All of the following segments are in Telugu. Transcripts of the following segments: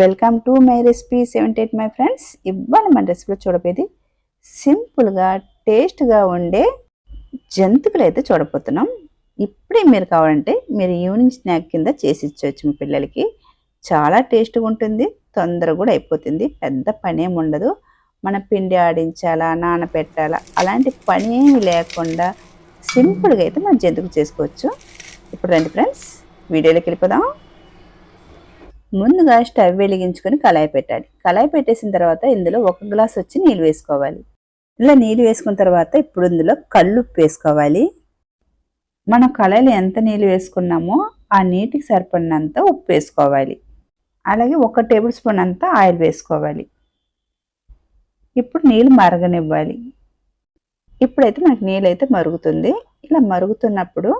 Welcome to my recipe seventy eight my friends ఇవాళ మన రెసిపీలో చూడబోయేది సింపుల్గా టేస్ట్గా ఉండే జంతికలు అయితే చూడబోతున్నాం. ఇప్పుడే మీరు కావాలంటే మీరు ఈవినింగ్ స్నాక్ కింద చేసి ఇచ్చవచ్చు మీ పిల్లలకి. చాలా టేస్ట్గా ఉంటుంది తొందరగా కూడా అయిపోతుంది. పెద్ద పని ఏమి ఉండదు. మన పిండి ఆడించాలా నానబెట్టాలా అలాంటి పని ఏమి లేకుండా సింపుల్గా అయితే మనం జంతుకు చేసుకోవచ్చు. ఇప్పుడు రండి ఫ్రెండ్స్ వీడియోలోకి వెళ్ళిపోదాం. ముందుగా స్టవ్ వెలిగించుకొని కళాయి పెట్టాలి. కళాయి పెట్టేసిన తర్వాత ఇందులో ఒక గ్లాస్ వచ్చి నీళ్ళు వేసుకోవాలి. ఇలా నీళ్ళు వేసుకున్న తర్వాత ఇప్పుడు ఇందులో కళ్ళుప్పు వేసుకోవాలి. మనం కళాయిలో ఎంత నీళ్ళు వేసుకున్నామో ఆ నీటికి సరిపడినంత ఉప్పు వేసుకోవాలి. అలాగే ఒక టేబుల్ స్పూన్ అంత ఆయిల్ వేసుకోవాలి. ఇప్పుడు నీళ్ళు మరగనివ్వాలి. ఇప్పుడైతే మనకి నీళ్ళు అయితే మరుగుతుంది. ఇలా మరుగుతున్నప్పుడు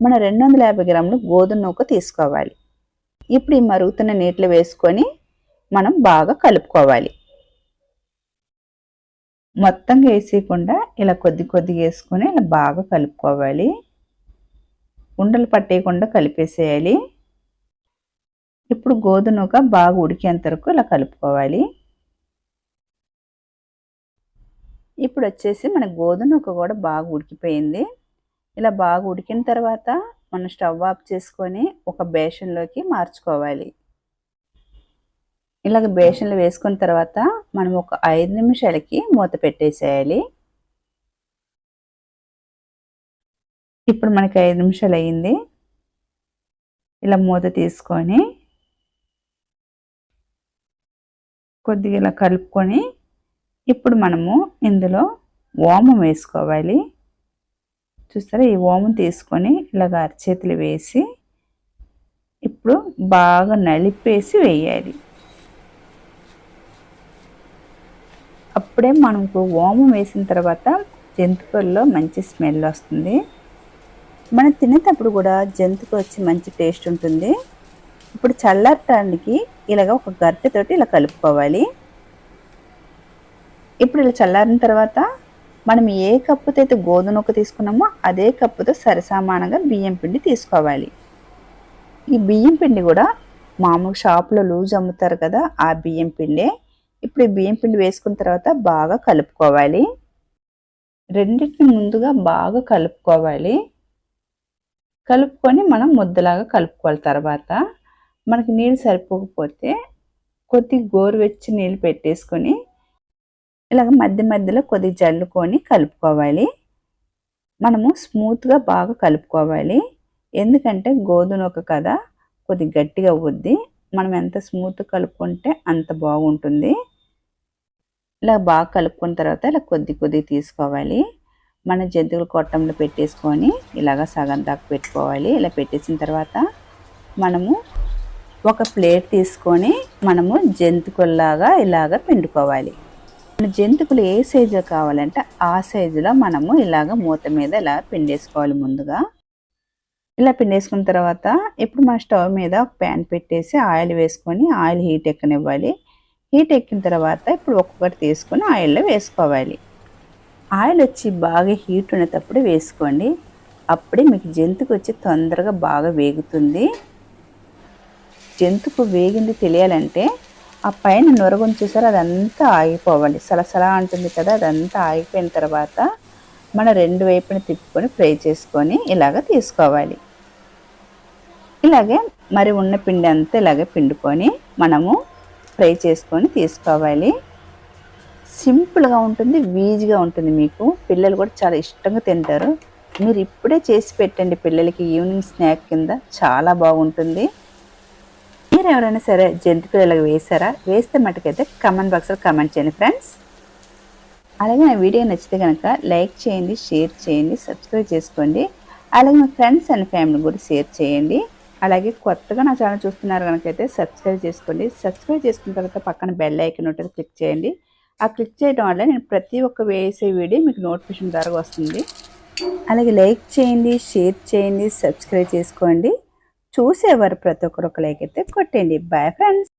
మన రెండు వందల యాభై గ్రాములు గోధుమ నూక తీసుకోవాలి. ఇప్పుడు ఈ మరుగుతున్న నీటిలో వేసుకొని మనం బాగా కలుపుకోవాలి. మొత్తంగా వేసేయకుండా ఇలా కొద్ది కొద్దిగా వేసుకొని ఇలా బాగా కలుపుకోవాలి. ఉండలు పట్టేయకుండా కలిపేసేయాలి. ఇప్పుడు గోధుమక బాగా ఉడికేంత వరకు ఇలా కలుపుకోవాలి. ఇప్పుడు వచ్చేసి మన గోధుమక కూడా బాగా ఉడికిపోయింది. ఇలా బాగా ఉడికిన తర్వాత మనం స్టవ్ ఆఫ్ చేసుకొని ఒక బేషన్లోకి మార్చుకోవాలి. ఇలాగ బేషన్లు వేసుకున్న తర్వాత మనం ఒక ఐదు నిమిషాలకి మూత పెట్టేసేయాలి. ఇప్పుడు మనకి ఐదు నిమిషాలు అయ్యింది. ఇలా మూత తీసుకొని కొద్దిగా ఇలా కలుపుకొని ఇప్పుడు మనము ఇందులో ఓమం వేసుకోవాలి. చూస్తారా? ఈ ఓమం తీసుకొని ఇలాగ అరచేతులు వేసి ఇప్పుడు బాగా నలిపేసి వేయాలి. అప్పుడే మనకు ఓమం వేసిన తర్వాత జంతువుల్లో మంచి స్మెల్ వస్తుంది. మనం తినేటప్పుడు కూడా జంతుకు వచ్చి మంచి టేస్ట్ ఉంటుంది. ఇప్పుడు చల్లారటానికి ఇలాగ ఒక గరిటెతోటి ఇలా కలుపుకోవాలి. ఇప్పుడు ఇలా చల్లారిన తర్వాత మనం ఏ కప్పుతో అయితే గోధుమ నూక తీసుకున్నామో అదే కప్పుతో సరిసమానంగా బియ్యం పిండి తీసుకోవాలి. ఈ బియ్యం పిండి కూడా మామూలు షాప్లో లూజ్ అమ్ముతారు కదా ఆ బియ్యం పిండే. ఇప్పుడు ఈ బియ్యం పిండి వేసుకున్న తర్వాత బాగా కలుపుకోవాలి. రెండింటిని ముందుగా బాగా కలుపుకోవాలి. కలుపుకొని మనం ముద్దలాగా కలుపుకోవాలి తర్వాత. మనకి నీళ్ళు సరిపోకపోతే కొద్ది గోరువెచ్చి నీళ్ళు పెట్టేసుకొని ఇలాగ మధ్య మధ్యలో కొద్ది జల్లుకొని కలుపుకోవాలి. మనము స్మూత్గా బాగా కలుపుకోవాలి. ఎందుకంటే గోధుమ ఒక కదా కొద్ది గట్టిగా అవుద్ది. మనం ఎంత స్మూత్ కలుపుకుంటే అంత బాగుంటుంది. ఇలా బాగా కలుపుకున్న తర్వాత ఇలా కొద్ది కొద్ది తీసుకోవాలి. మన జంతువులు కొట్టంలో పెట్టేసుకొని ఇలాగ సగం దాకా పెట్టుకోవాలి. ఇలా పెట్టేసిన తర్వాత మనము ఒక ప్లేట్ తీసుకొని మనము జంతుకుల్లాగా ఇలాగ పిండుకోవాలి. మన జంతుకులు ఏ సైజులో కావాలంటే ఆ సైజులో మనము ఇలాగ మూత మీద ఇలా పిండేసుకోవాలి ముందుగా. ఇలా పిండేసుకున్న తర్వాత ఇప్పుడు మన స్టవ్ మీద ఒక ప్యాన్ పెట్టేసి ఆయిల్ వేసుకొని ఆయిల్ హీట్ ఎక్కనివ్వాలి. హీట్ ఎక్కిన తర్వాత ఇప్పుడు ఒక్కొక్కటి తీసుకొని ఆయిల్లో వేసుకోవాలి. ఆయిల్ వచ్చి బాగా హీట్ ఉండేటప్పుడు వేసుకోండి. అప్పుడే మీకు జంతుకు వచ్చి తొందరగా బాగా వేగుతుంది. జంతుకు వేగింది తెలియాలంటే ఆ పైన నొరగొని చూసారు? అదంతా ఆగిపోవాలి సలసలా అంటుంది కదా అదంతా ఆగిపోయిన తర్వాత మన రెండు వైపుని తిప్పుకొని ఫ్రై చేసుకొని ఇలాగ తీసుకోవాలి. ఇలాగే మరి ఉన్న పిండి అంతా ఇలాగే పిండుకొని మనము ఫ్రై చేసుకొని తీసుకోవాలి. సింపుల్గా ఉంటుంది వీజీగా ఉంటుంది మీకు. పిల్లలు కూడా చాలా ఇష్టంగా తింటారు. మీరు ఇప్పుడే చేసి పెట్టండి పిల్లలకి ఈవినింగ్ స్నాక్ కింద. చాలా బాగుంటుంది. మీరు ఎవరైనా సరే జంతువులు ఇలా వేసారా వేస్తే మటుకైతే కమెంట్ బాక్స్లో కమెంట్ చేయండి ఫ్రెండ్స్ అలాగే నా వీడియో నచ్చితే కనుక లైక్ చేయండి షేర్ చేయండి సబ్స్క్రైబ్ చేసుకోండి. అలాగే మీ ఫ్రెండ్స్ అండ్ ఫ్యామిలీ కూడా షేర్ చేయండి. అలాగే కొత్తగా నా ఛానల్ చూస్తున్నారు కనుకైతే సబ్స్క్రైబ్ చేసుకోండి. సబ్స్క్రైబ్ చేసుకున్న తర్వాత పక్కన బెల్ ఐకన్ ఉంటుంది క్లిక్ చేయండి. ఆ క్లిక్ చేయడం వల్ల నేను ప్రతి ఒక్క వేసే వీడియో మీకు నోటిఫికేషన్ ద్వారా వస్తుంది. అలాగే లైక్ చేయండి షేర్ చేయండి సబ్స్క్రైబ్ చేసుకోండి. చూసేవారు ప్రతి ఒక్కరు ఒక లైక్ అయితే కొట్టండి. Bye friends